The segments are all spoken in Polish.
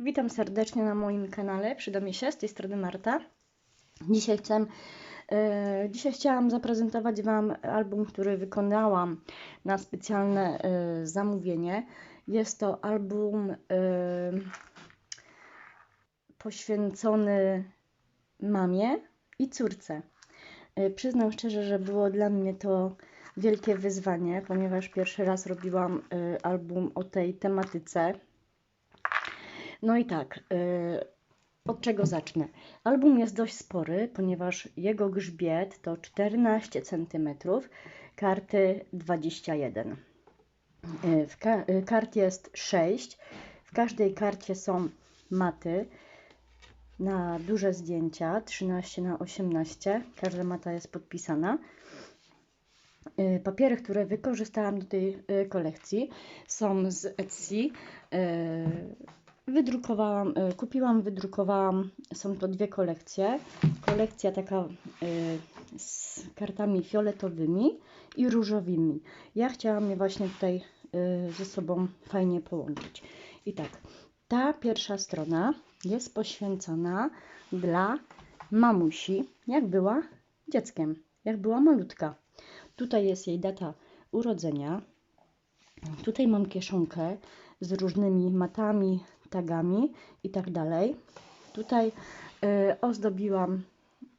Witam serdecznie na moim kanale Przydomie się, z tej strony Marta. Dzisiaj, chcę, e, dzisiaj chciałam zaprezentować Wam album, który wykonałam na specjalne e, zamówienie. Jest to album e, poświęcony mamie i córce. E, przyznam szczerze, że było dla mnie to wielkie wyzwanie, ponieważ pierwszy raz robiłam album o tej tematyce. No i tak, y, od czego zacznę? Album jest dość spory, ponieważ jego grzbiet to 14 cm, karty 21. Y, W ka- y, kart jest 6. W każdej karcie są maty na duże zdjęcia 13 na 18. Każda mata jest podpisana. Papiery, które wykorzystałam do tej kolekcji są z Etsy. Wydrukowałam, y, kupiłam, wydrukowałam. Są to dwie kolekcje. Kolekcja taka y, z kartami fioletowymi i różowymi. Ja chciałam je właśnie tutaj y, ze sobą fajnie połączyć. I tak, ta pierwsza strona jest poświęcona dla mamusi, jak była dzieckiem, jak była malutka. Tutaj jest jej data urodzenia. Tutaj mam kieszonkę z różnymi matami, tagami i tak dalej. Tutaj y, ozdobiłam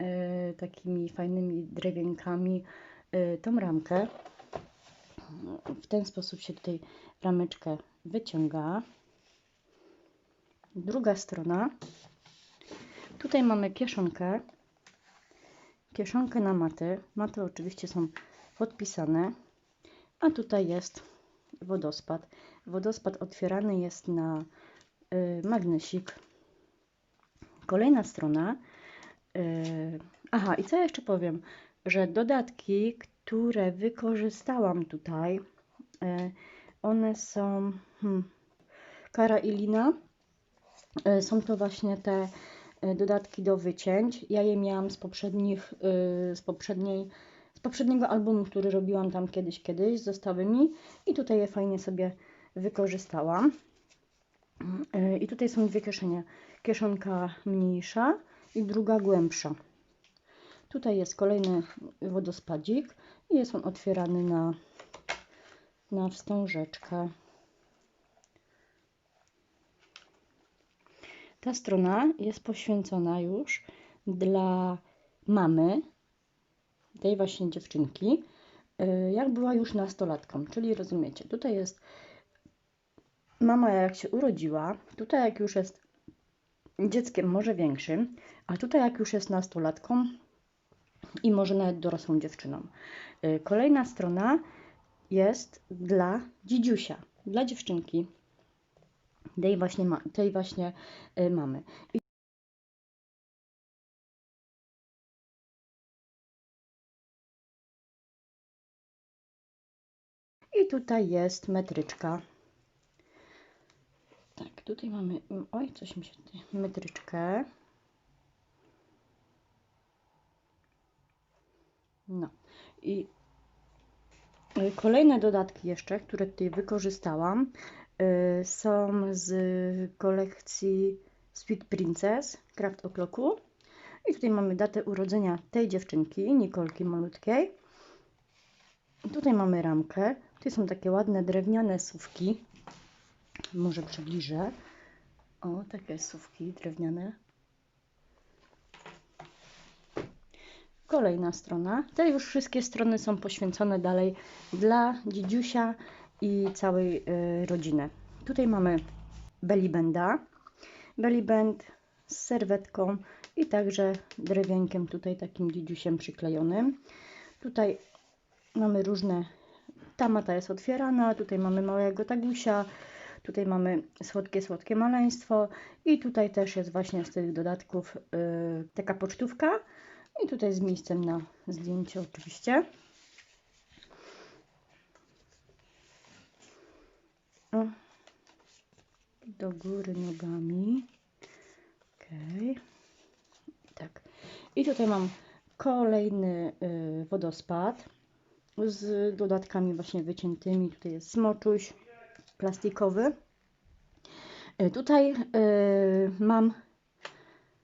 y, takimi fajnymi drewienkami y, tą ramkę. W ten sposób się tutaj rameczkę wyciąga. Druga strona. Tutaj mamy kieszonkę. Kieszonkę na maty. Maty oczywiście są podpisane. A tutaj jest wodospad. Wodospad otwierany jest na magnesik. Kolejna strona. Y, aha, i co ja jeszcze powiem, że dodatki, które wykorzystałam tutaj, y, one są hmm, Kara i Lina. Y, są to właśnie te y, dodatki do wycięć. Ja je miałam z poprzednich, y, z poprzedniej z poprzedniego albumu, który robiłam tam kiedyś, kiedyś, zostały mi i tutaj je fajnie sobie wykorzystałam. Yy, I tutaj są dwie kieszenie. Kieszonka mniejsza i druga głębsza. Tutaj jest kolejny wodospadzik i jest on otwierany na, na wstążeczkę. Ta strona jest poświęcona już dla mamy, tej właśnie dziewczynki, y, jak była już nastolatką, czyli rozumiecie, tutaj jest mama jak się urodziła, tutaj jak już jest dzieckiem może większym, a tutaj jak już jest nastolatką i może nawet dorosłą dziewczyną. Y, Kolejna strona jest dla dzidziusia, dla dziewczynki, tej właśnie, ma, tej właśnie y, mamy. I I tutaj jest metryczka. Tutaj mamy. Oj, coś mi się. Metryczkę. No. I y, kolejne dodatki jeszcze, które tutaj wykorzystałam, y, są z kolekcji Sweet Princess Craft O'Clocku. I tutaj mamy datę urodzenia tej dziewczynki, Nikolki malutkiej. Tutaj mamy ramkę. Tutaj są takie ładne drewniane słówki. Może przybliżę. O, takie słówki drewniane. Kolejna strona. Te już wszystkie strony są poświęcone dalej dla dziedziusia i całej y, rodziny. Tutaj mamy. Belly band z serwetką i także drewienkiem tutaj takim dziedziusiem przyklejonym. Tutaj mamy różne ta mata jest otwierana, tutaj mamy małego tagusia, tutaj mamy słodkie, słodkie maleństwo i tutaj też jest właśnie z tych dodatków yy, taka pocztówka i tutaj z miejscem na zdjęcie oczywiście. O, do góry nogami. Okej. Tak. I tutaj mam kolejny yy, wodospad z dodatkami właśnie wyciętymi. Tutaj jest smoczuś plastikowy. Y, Tutaj y, mam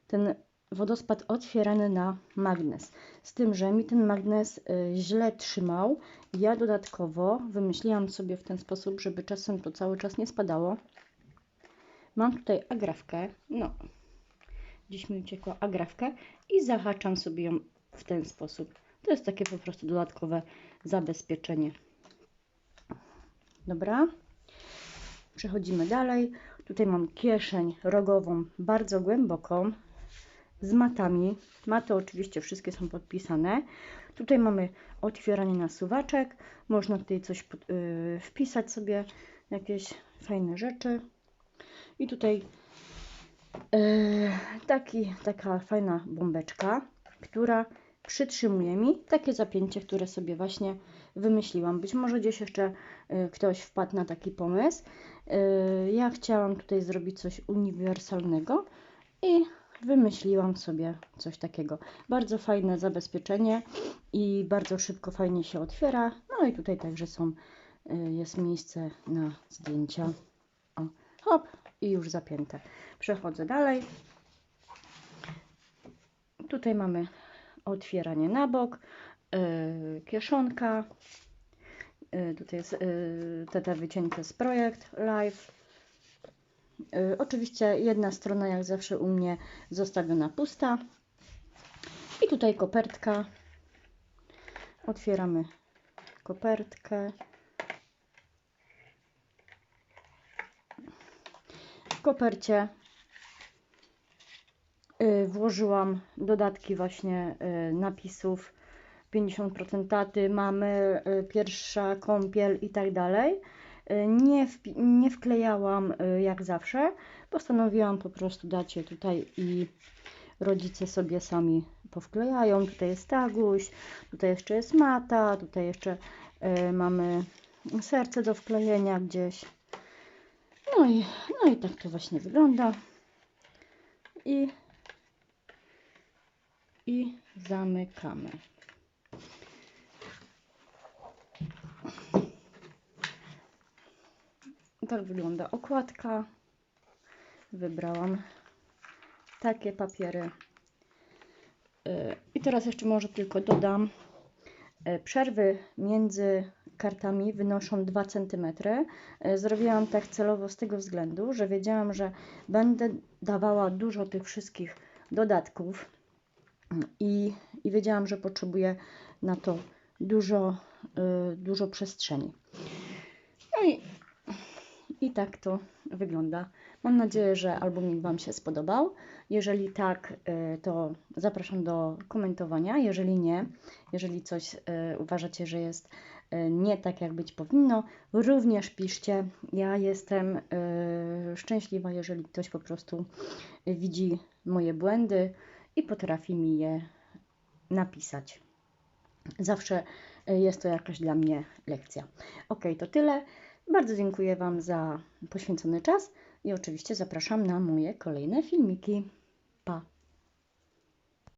ten wodospad otwierany na magnes. Z tym, że mi ten magnes y, źle trzymał. Ja dodatkowo wymyśliłam sobie w ten sposób, żeby czasem to cały czas nie spadało. Mam tutaj agrafkę. No, dziś mi uciekła agrafkę i zahaczam sobie ją w ten sposób. To jest takie po prostu dodatkowe zabezpieczenie. Dobra. Przechodzimy dalej. Tutaj mam kieszeń rogową, bardzo głęboką, z matami. Maty oczywiście wszystkie są podpisane. Tutaj mamy otwieranie nasuwaczek. Można tutaj coś pod- yy, wpisać sobie, jakieś fajne rzeczy. I tutaj yy, taki, taka fajna bombeczka, która przytrzymuje mi takie zapięcie, które sobie właśnie wymyśliłam. Być może gdzieś jeszcze y, ktoś wpadł na taki pomysł. Y, Ja chciałam tutaj zrobić coś uniwersalnego i wymyśliłam sobie coś takiego. Bardzo fajne zabezpieczenie i bardzo szybko, fajnie się otwiera. No i tutaj także są, y, jest miejsce na zdjęcia. O, hop i już zapięte. Przechodzę dalej. Tutaj mamy otwieranie na bok, kieszonka. Yy, tutaj jest yy, te, te wycięte z projekt live. Oczywiście jedna strona jak zawsze u mnie zostawiona pusta. I tutaj kopertka. Otwieramy kopertkę. W kopercie włożyłam dodatki właśnie napisów 50% taty, mamy, y, pierwsza kąpiel i tak dalej. Y, Nie, wpi- nie wklejałam y, jak zawsze. Postanowiłam po prostu dać je tutaj i rodzice sobie sami powklejają. Tutaj jest taguś, tutaj jeszcze jest mata, tutaj jeszcze mamy serce do wklejenia gdzieś. No i, no i tak to właśnie wygląda. I, i zamykamy. Tak wygląda okładka. Wybrałam takie papiery. Y, I teraz jeszcze może tylko dodam. y, Przerwy między kartami wynoszą 2 cm. Y, Zrobiłam tak celowo z tego względu, że wiedziałam, że będę dawała dużo tych wszystkich dodatków i, i wiedziałam, że potrzebuję na to dużo, dużo przestrzeni. Tak to wygląda. Mam nadzieję, że albumik Wam się spodobał. Jeżeli tak, y, to zapraszam do komentowania. Jeżeli nie, jeżeli coś y, uważacie, że jest y, nie tak, jak być powinno, również piszcie. Ja jestem szczęśliwa, jeżeli ktoś po prostu widzi moje błędy i potrafi mi je napisać. Zawsze jest to jakaś dla mnie lekcja. Ok, to tyle. Bardzo dziękuję Wam za poświęcony czas i oczywiście zapraszam na moje kolejne filmiki. Pa!